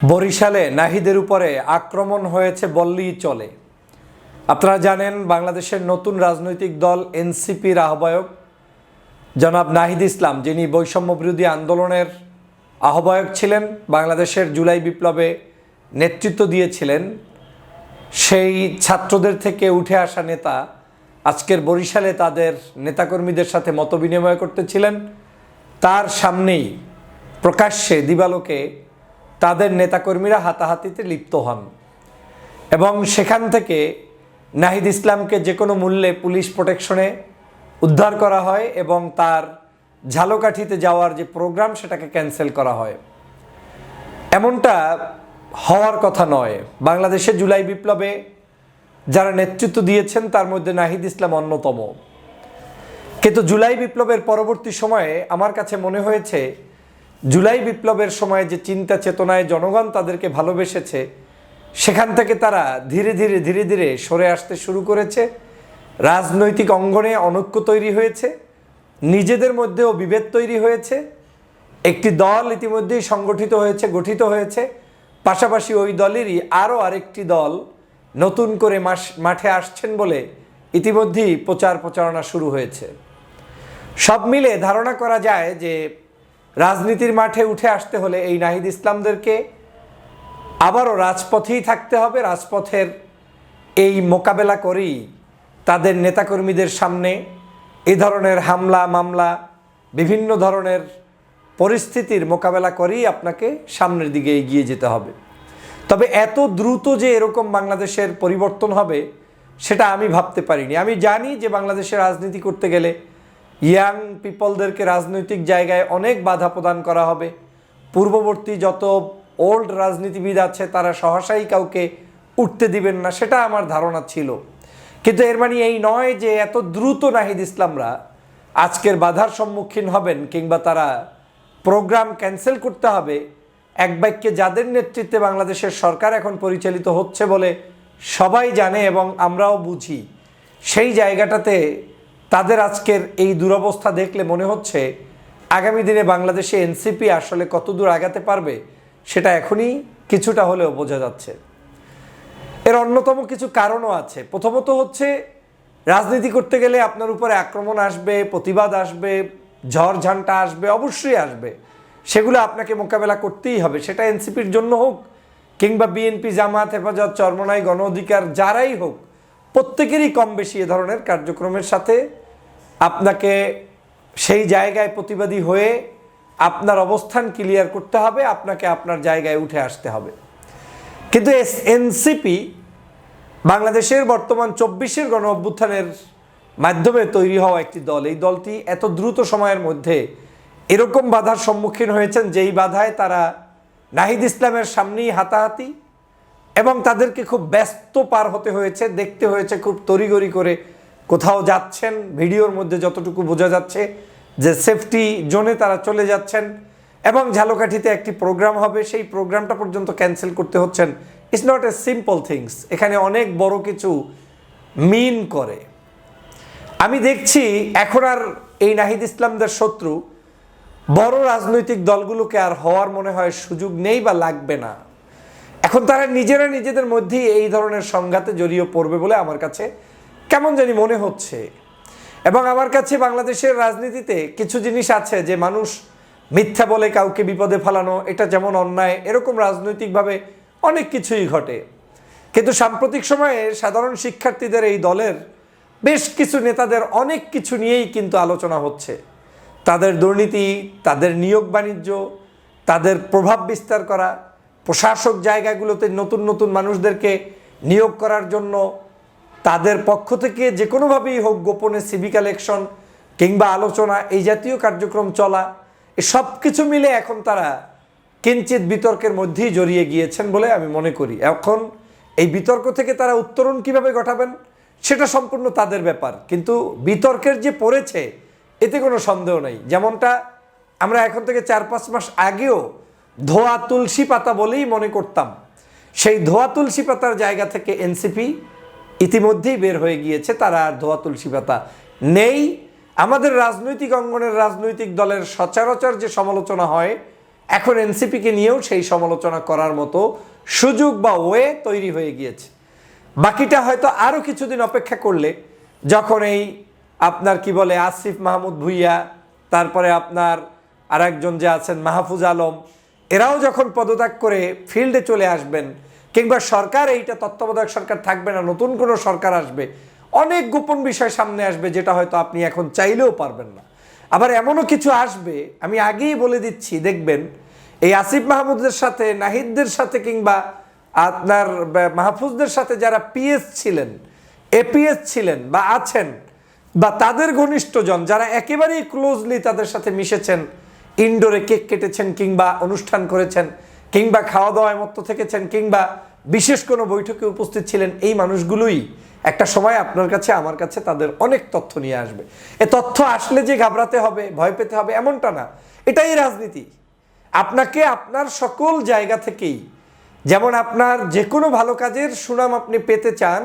বরিশালে নাহিদের উপরে আক্রমণ হয়েছে বললেই চলে। আপনারা জানেন, বাংলাদেশের নতুন রাজনৈতিক দল এনসিপির আহ্বায়ক জনাব নাহিদ ইসলাম, যিনি বৈষম্য বিরোধী আন্দোলনের আহ্বায়ক ছিলেন, বাংলাদেশের জুলাই বিপ্লবে নেতৃত্ব দিয়েছিলেন। সেই ছাত্রদের থেকে উঠে আসা নেতা আজকের বরিশালে তাদের নেতাকর্মীদের সাথে মতবিনিময় করতেছিলেন তার সামনেই প্রকাশ্যে দিবালোকে তাদের নেতাকর্মীরা হাতাহাতিতে লিপ্ত হন। এবং সেখান থেকে নাহিদ ইসলামকে যে কোনো মূল্যে পুলিশ প্রোটেকশনে উদ্ধার করা হয় এবং তার ঝালকাঠিতে যাওয়ার যে প্রোগ্রাম সেটাকে ক্যান্সেল করা হয়। এমনটা হওয়ার কথা নয়। বাংলাদেশে জুলাই বিপ্লবে যারা নেতৃত্ব দিয়েছেন, তার মধ্যে নাহিদ ইসলাম অন্যতম। কিন্তু জুলাই বিপ্লবের পরবর্তী সময়ে আমার কাছে মনে হয়েছে জুলাই বিপ্লবের সময় যে চিন্তা চেতনায় জনগণ তাদেরকে ভালোবেসেছে, সেখান থেকে তারা ধীরে ধীরে ধীরে ধীরে সরে আসতে শুরু করেছে। রাজনৈতিক অঙ্গনে অনৈক্য তৈরি হয়েছে, নিজেদের মধ্যেও বিভেদ তৈরি হয়েছে। একটি দল ইতিমধ্যেই সংগঠিত হয়েছে, গঠিত হয়েছে। পাশাপাশি ওই দলেরই আরও আরেকটি দল নতুন করে মাস, মাঠে আসছেন বলে ইতিমধ্যেই প্রচার প্রচারণা শুরু হয়েছে। সব মিলে ধারণা করা যায় যে রাজনীতির মাঠে উঠে আসতে হলে এই নাহিদ ইসলামদেরকে আবারও রাজপথেই থাকতে হবে। রাজপথের এই মোকাবেলা করেই তাদের নেতাকর্মীদের সামনে এ ধরনের হামলা, মামলা, বিভিন্ন ধরনের পরিস্থিতির মোকাবেলা করেই আপনাকে সামনের দিকে এগিয়ে যেতে হবে। তবে এত দ্রুত যে এরকম বাংলাদেশের পরিবর্তন হবে, সেটা আমি ভাবতে পারিনি। আমি জানি যে বাংলাদেশে রাজনীতি করতে গেলে ইয়াং পিপলদেরকে রাজনৈতিক জায়গায় অনেক বাধা প্রদান করা হবে। পূর্ববর্তী যত ওল্ড রাজনীতিবিদ আছে, তারা সহসাই কাউকে উঠতে দিবেন না, সেটা আমার ধারণা ছিল। কিন্তু এর মানে এই নয় যে এত দ্রুত নাহিদ ইসলামরা আজকের বাধার সম্মুখীন হবেন কিংবা তারা প্রোগ্রাম ক্যান্সেল করতে হবে, এক বাক্যে যাদের নেতৃত্বে বাংলাদেশের সরকার এখন পরিচালিত হচ্ছে বলে সবাই জানে এবং আমরাও বুঝি, সেই জায়গাটাতে তাদের আজকের এই দুরবস্থা দেখলে মনে হচ্ছে আগামী দিনে বাংলাদেশে এনসিপি আসলে কতদূর আগাতে পারবে, সেটা এখনই কিছুটা হলেও বোঝা যাচ্ছে। এর অন্যতম কিছু কারণও আছে। প্রথমত হচ্ছে, রাজনীতি করতে গেলে আপনার উপরে আক্রমণ আসবে, প্রতিবাদ আসবে, ঝড় ঝান্টা আসবে, অবশ্যই আসবে। সেগুলো আপনাকে মোকাবেলা করতেই হবে, সেটা এনসিপির জন্য হোক কিংবা বিএনপি জামাত, হেফাজত, চরমনাই, গণ অধিকার, যারাই হোক প্রত্যেকেরই কম বেশি এ ধরনের কার্যক্রমের সাথে আপনাকে সেই জায়গায় প্রতিবাদী হয়ে আপনার অবস্থান ক্লিয়ার করতে হবে, আপনাকে আপনার জায়গায় উঠে আসতে হবে। কিন্তু এস, এনসিপি বাংলাদেশের বর্তমান চব্বিশের গণ অভ্যুত্থানের মাধ্যমে তৈরি হওয়া একটি দল। এই দলটি এত দ্রুত সময়ের মধ্যে এরকম বাধার সম্মুখীন হয়েছেন যেই বাধায় তারা নাহিদ ইসলামের সামনেই হাতাহাতি এবং তাদেরকে খুব ব্যস্ত পার হতে হয়েছে, দেখতে হয়েছে, খুব তড়িগড়ি করে কোথাও যাচ্ছেন। ভিডিওর মধ্যে যতটুকু বোঝা যাচ্ছে যে সেফটি জোনে তারা চলে যাচ্ছেন এবং ঝালকাঠিতে একটি প্রোগ্রাম হবে। সেই প্রোগ্রামটা পর্যন্ত ক্যান্সেল করতে হচ্ছেন। It's not a simple things এখানে অনেক বড় কিছু মিন করে। আমি দেখছি এখন আর এই নাহিদ ইসলামদের শত্রু। বড় রাজনৈতিক দলগুলোকে আর হওয়ার মনে হয় সুযোগ নেই বা লাগবে না। এখন তারা নিজেরা নিজেদের মধ্যেই এই ধরনের সংঘাতে জড়িয়ে পড়বে বলে আমার কাছে কেমন জানি মনে হচ্ছে। এবং আমার কাছে বাংলাদেশের রাজনীতিতে কিছু জিনিস আছে যে মানুষ মিথ্যা বলে কাউকে বিপদে ফেলানো, এটা যেমন অন্যায়, এরকম রাজনৈতিকভাবে অনেক কিছুই ঘটে। কিন্তু সাম্প্রতিক সময়ে সাধারণ শিক্ষার্থীদের এই দলের বেশ কিছু নেতাদের অনেক কিছু নিয়েই কিন্তু আলোচনা হচ্ছে। তাদের দুর্নীতি, তাদের নিয়োগ বাণিজ্য, তাদের প্রভাব বিস্তার করা প্রশাসক জায়গাগুলোতে নতুন নতুন মানুষদেরকে নিয়োগ করার জন্য তাদের পক্ষ থেকে যে কোনোভাবেই হোক গোপনে সিভি কালেকশন কিংবা আলোচনা, এই জাতীয় কার্যক্রম চলা সব কিছু মিলে এখন তারা কিঞ্চিত বিতর্কের মধ্যেই জড়িয়ে গিয়েছেন বলে আমি মনে করি। এখন এই বিতর্ক থেকে তারা উত্তরণ কীভাবে ঘটাবেন, সেটা সম্পূর্ণ তাদের ব্যাপার। কিন্তু বিতর্কের যে পড়েছে, এতে কোনো সন্দেহ নেই। যেমনটা আমরা এখন থেকে চার পাঁচ মাস আগেও ধোয়া তুলসী পাতা বলেই মনে করতাম। সেই ধোয়া তুলসী পাতার জায়গা থেকে এনসিপি ইতিমধ্যেই বের হয়ে গিয়েছে, তারা আর ধোয়া তুলসী পাতা নেই। আমাদের রাজনৈতিক অঙ্গনের রাজনৈতিক দলের সচরাচর যে সমালোচনা হয়, এখন এনসিপিকে নিয়েও সেই সমালোচনা করার মতো সুযোগ বা ওয়ে তৈরি হয়ে গিয়েছে। বাকিটা হয়তো আরও কিছুদিন অপেক্ষা করলে, যখন এই আপনার কি বলে, আসিফ মাহমুদ ভুইয়া, তারপরে আপনার আরেকজন যে আছেন মাহফুজ আলম এরাও যখন পদত্যাগ করে ফিল্ডে চলে আসবেন, কিংবা সরকার এইটা তত্ত্বাবধায়ক সরকার থাকবে না, নতুন কোনো সরকার আসবে, অনেক গোপন বিষয় সামনে আসবে যেটা হয়তো আপনি এখন চাইলেও পারবেন না। আবার এমনও কিছু আসবে, আমি আগেই বলে দিচ্ছি, দেখবেন, এই আসিফ মাহমুদের সাথে, নাহিদদের সাথে, কিংবা আপনার মাহফুজদের সাথে যারা পিএস ছিলেন, এপিএস ছিলেন বা আছেন, বা তাদের ঘনিষ্ঠজন, যারা একেবারেই ক্লোজলি তাদের সাথে মিশেছেন ইনডোরে কেক কেটেছেন কিংবা অনুষ্ঠান করেছেন কিংবা খাওয়া দাওয়ায় মত্ত থেকেছেন কিংবা বিশেষ কোনো বৈঠকে উপস্থিত ছিলেন এই মানুষগুলোই একটা সময় আপনার কাছে, আমার কাছে তাদের অনেক তথ্য নিয়ে আসবে। এ তথ্য আসলে যে ঘাবড়াতে হবে, ভয় পেতে হবে এমনটা না। এটাই রাজনীতি। আপনাকে আপনার সকল জায়গা থেকেই, যেমন আপনার যে কোনো ভালো কাজের সুনাম আপনি পেতে চান,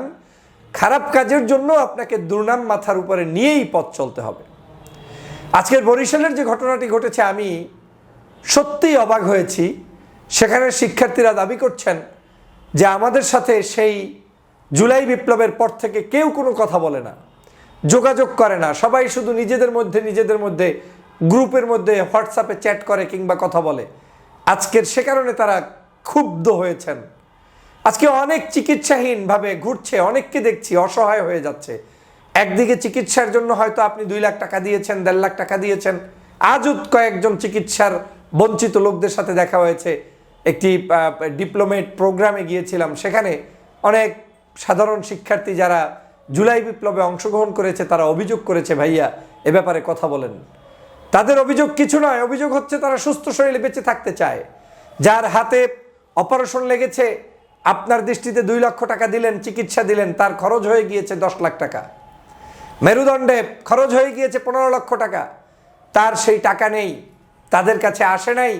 খারাপ কাজের জন্য আপনাকে দুর্নাম মাথার উপরে নিয়েই পথ চলতে হবে। আজকের বরিশালের যে ঘটনাটি ঘটেছে, আমি সত্যিই অবাক হয়েছি। সেখানে শিক্ষার্থীরা দাবি করছেন যে আমাদের সাথে সেই জুলাই বিপ্লবের পর থেকে কেউ কোনো কথা বলে না, যোগাযোগ করে না। সবাই শুধু নিজেদের মধ্যে নিজেদের মধ্যে, গ্রুপের মধ্যে হোয়াটসঅ্যাপে চ্যাট করে কিংবা কথা বলে। আজকের সে কারণে তারা ক্ষুব্ধ হয়েছেন। আজকে অনেক চিকিৎসাহীনভাবে ঘুরছে, অনেককে দেখছি, অসহায় হয়ে যাচ্ছে। একদিকে চিকিৎসার জন্য হয়তো আপনি দুই লাখ টাকা দিয়েছেন, দেড় লাখ টাকা দিয়েছেন। আজও কয়েকজন চিকিৎসার বঞ্চিত লোকদের সাথে দেখা হয়েছে। একটি ডিপ্লোমেট প্রোগ্রামে গিয়েছিলাম। সেখানে অনেক সাধারণ শিক্ষার্থী যারা জুলাই বিপ্লবে অংশগ্রহণ করেছে, তারা অভিযোগ করেছে, ভাইয়া, এ ব্যাপারে কথা বলেন। তাদের অভিযোগ কিছু নয়, অভিযোগ হচ্ছে তারা সুস্থ শরীরে বেঁচে থাকতে চায়। যার হাতে অপারেশন লেগেছে, আপনার দৃষ্টিতে দুই লক্ষ টাকা দিলেন, চিকিৎসা দিলেন, তার খরচ হয়ে গিয়েছে দশ লাখ টাকা। মেরুদণ্ডে খরচ হয়ে গিয়েছে পনেরো লক্ষ টাকা। তার সেই টাকা নেই, তাদের কাছে আসে নাই।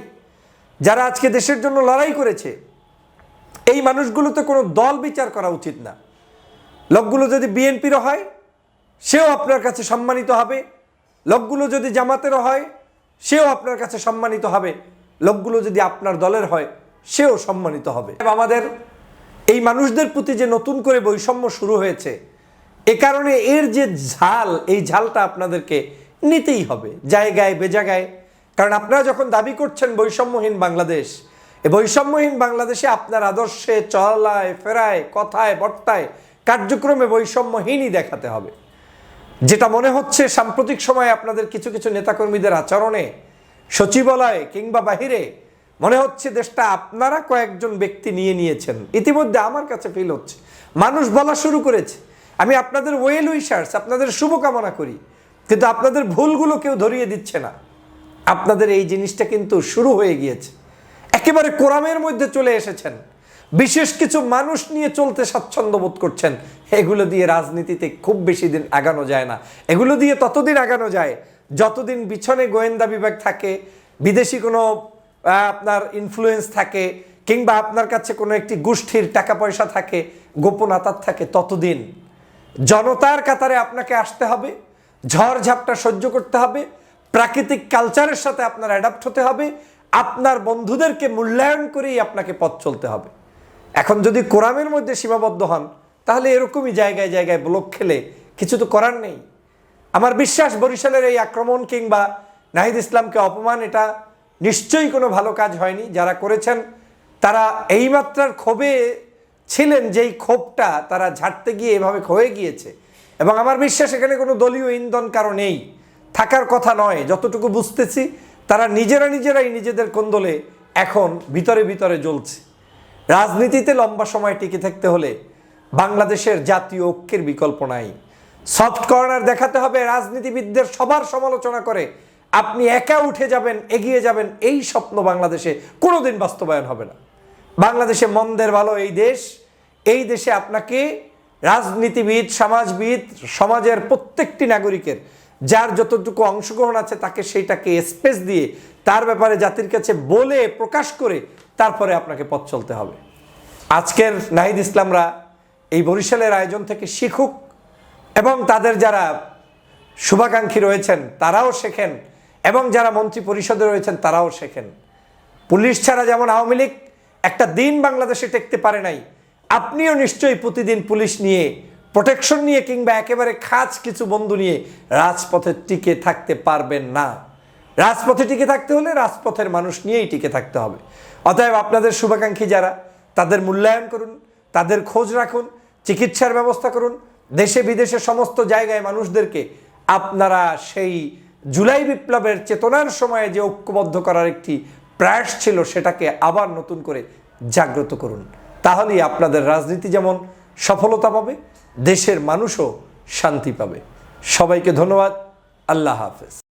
যারা আজকে দেশের জন্য লড়াই করেছে, এই মানুষগুলোতে কোনো দল বিচার করা উচিত না। লোকগুলো যদি বিএনপিরও হয়, সেও আপনার কাছে সম্মানিত হবে। লোকগুলো যদি জামাতেরও হয়, সেও আপনার কাছে সম্মানিত হবে। লোকগুলো যদি আপনার দলের হয়, সেও সম্মানিত হবে। আমাদের এই মানুষদের প্রতি যে নতুন করে বৈষম্য শুরু হয়েছে এ কারণে এর যে ঝাল, এই ঝালটা আপনাদেরকে নিতেই হবে, জায়গায় বেজাগায় কারণ আপনারা যখন দাবি করছেন বৈষম্যহীন বাংলাদেশ এই বৈষম্যহীন বাংলাদেশে আপনার আদর্শে চলায়, ফেরায়, কথায় বর্তায় কার্যক্রমে বৈষম্যহীনই দেখাতে হবে। যেটা মনে হচ্ছে, সাম্প্রতিক সময়ে আপনাদের কিছু কিছু নেতাকর্মীদের আচরণে, সচিবালয়ে কিংবা বাহিরে, মনে হচ্ছে দেশটা আপনারা কয়েকজন ব্যক্তি নিয়ে নিয়েছেন। ইতিমধ্যে আমার কাছে ফিল হচ্ছে। মানুষ বলা শুরু করেছে আমি আপনাদের ওয়েল উইশার্স, আপনাদের শুভকামনা করি, কিন্তু আপনাদের ভুলগুলো কেউ ধরিয়ে দিচ্ছে না। আপনাদের এই জিনিসটা কিন্তু শুরু হয়ে গিয়েছে। একেবারে কোরআমের মধ্যে চলে এসেছেন। বিশেষ কিছু মানুষ নিয়ে চলতে স্বাচ্ছন্দ্য বোধ করছেন। এগুলো দিয়ে রাজনীতিতে খুব বেশি দিন আগানো যায় না। এগুলো দিয়ে ততদিন আগানো যায় যতদিন পিছনে গোয়েন্দা বিভাগ থাকে, বিদেশি কোনো আপনার ইনফ্লুয়েন্স থাকে, কিংবা আপনার কাছে কোনো একটি গোষ্ঠীর টাকা পয়সা থাকে, গোপন আতার থাকে, ততদিন জনতার কাতারে আপনাকে আসতে হবে, ঝড় ঝাপটা সহ্য করতে হবে, প্রাকৃতিক কালচারের সাথে আপনার অ্যাডাপ্ট হতে হবে, আপনার বন্ধুদেরকে মূল্যায়ন করেই আপনাকে পথ চলতে হবে। এখন যদি কোরআনের মধ্যে সীমাবদ্ধ হন, তাহলে এরকমই জায়গায় জায়গায় ব্লক খেলে কিছু তো করার নেই। আমার বিশ্বাস বরিশালের এই আক্রমণ কিংবা নাহিদ ইসলামকে অপমান, এটা নিশ্চয়ই কোনো ভালো কাজ হয়নি। যারা করেছেন, তারা এই মাত্রার ক্ষোভে ছিলেন যেই ক্ষোভটা তারা ঝাড়তে গিয়ে এভাবে ক্ষয়ে গিয়েছে। এবং আমার বিশ্বাস এখানে কোনো দলীয় ইন্ধন কারও নেই। থাকার কথা নয়, যতটুকু বুঝতেছি তারা নিজেরা নিজেরাই নিজেদের কোন্দলে এখন ভিতরে ভিতরে জ্বলছে। রাজনীতিতে লম্বা সময় টিকে থাকতে হলে বাংলাদেশের জাতীয় ঐক্যের বিকল্প নাই। সফট কর্নার দেখাতে হবে, রাজনীতিবিদদের সবার সমালোচনা করে। আপনি একা উঠে যাবেন, এগিয়ে যাবেন, এই স্বপ্ন বাংলাদেশে কোনোদিন বাস্তবায়ন হবে না। বাংলাদেশে মন্দের ভালো এই দেশ, এই দেশে আপনাকে রাজনীতিবিদ, সমাজবিদ, সমাজের প্রত্যেকটি নাগরিকের, যার যতটুকু অংশগ্রহণ আছে তাকে সেইটাকে স্পেস দিয়ে তার ব্যাপারে জাতির কাছে বলে, প্রকাশ করে তারপরে আপনাকে পথ চলতে হবে। আজকের নাহিদ ইসলামরা এই বরিশালের আয়োজন থেকে শিখুক এবং তাদের যারা শুভাকাঙ্ক্ষী রয়েছেন তারাও শেখেন এবং যারা মন্ত্রী পরিষদে রয়েছেন তারাও শেখেন। পুলিশ ছাড়া যেমন আওয়ামী লীগ একটা দিন বাংলাদেশে টেকতে পারে নাই। আপনিও নিশ্চয়ই প্রতিদিন পুলিশ নিয়ে প্রোটেকশন নিয়ে কিংবা একেবারে খাস কিছু বন্ধু নিয়ে রাজপথে টিকে থাকতে পারবেন না। রাজপথে টিকে থাকতে হলে রাজপথের মানুষ নিয়েই টিকে থাকতে হবে। অতএব আপনাদের শুভাকাঙ্ক্ষী যারা, তাদের মূল্যায়ন করুন, তাদের খোঁজ রাখুন, চিকিৎসার ব্যবস্থা করুন, দেশে বিদেশে সমস্ত জায়গায় মানুষদেরকে আপনারা সেই জুলাই বিপ্লবের চেতনার সময়ে যে ঐক্যবদ্ধ করার একটি প্রয়াস ছিল সেটাকে আবার নতুন করে জাগ্রত করুন। তাহলেই আপনাদের রাজনীতি যেমন সফলতা পাবে, দেশের মানুষও শান্তি পাবে। সবাইকে ধন্যবাদ। আল্লাহ হাফেজ।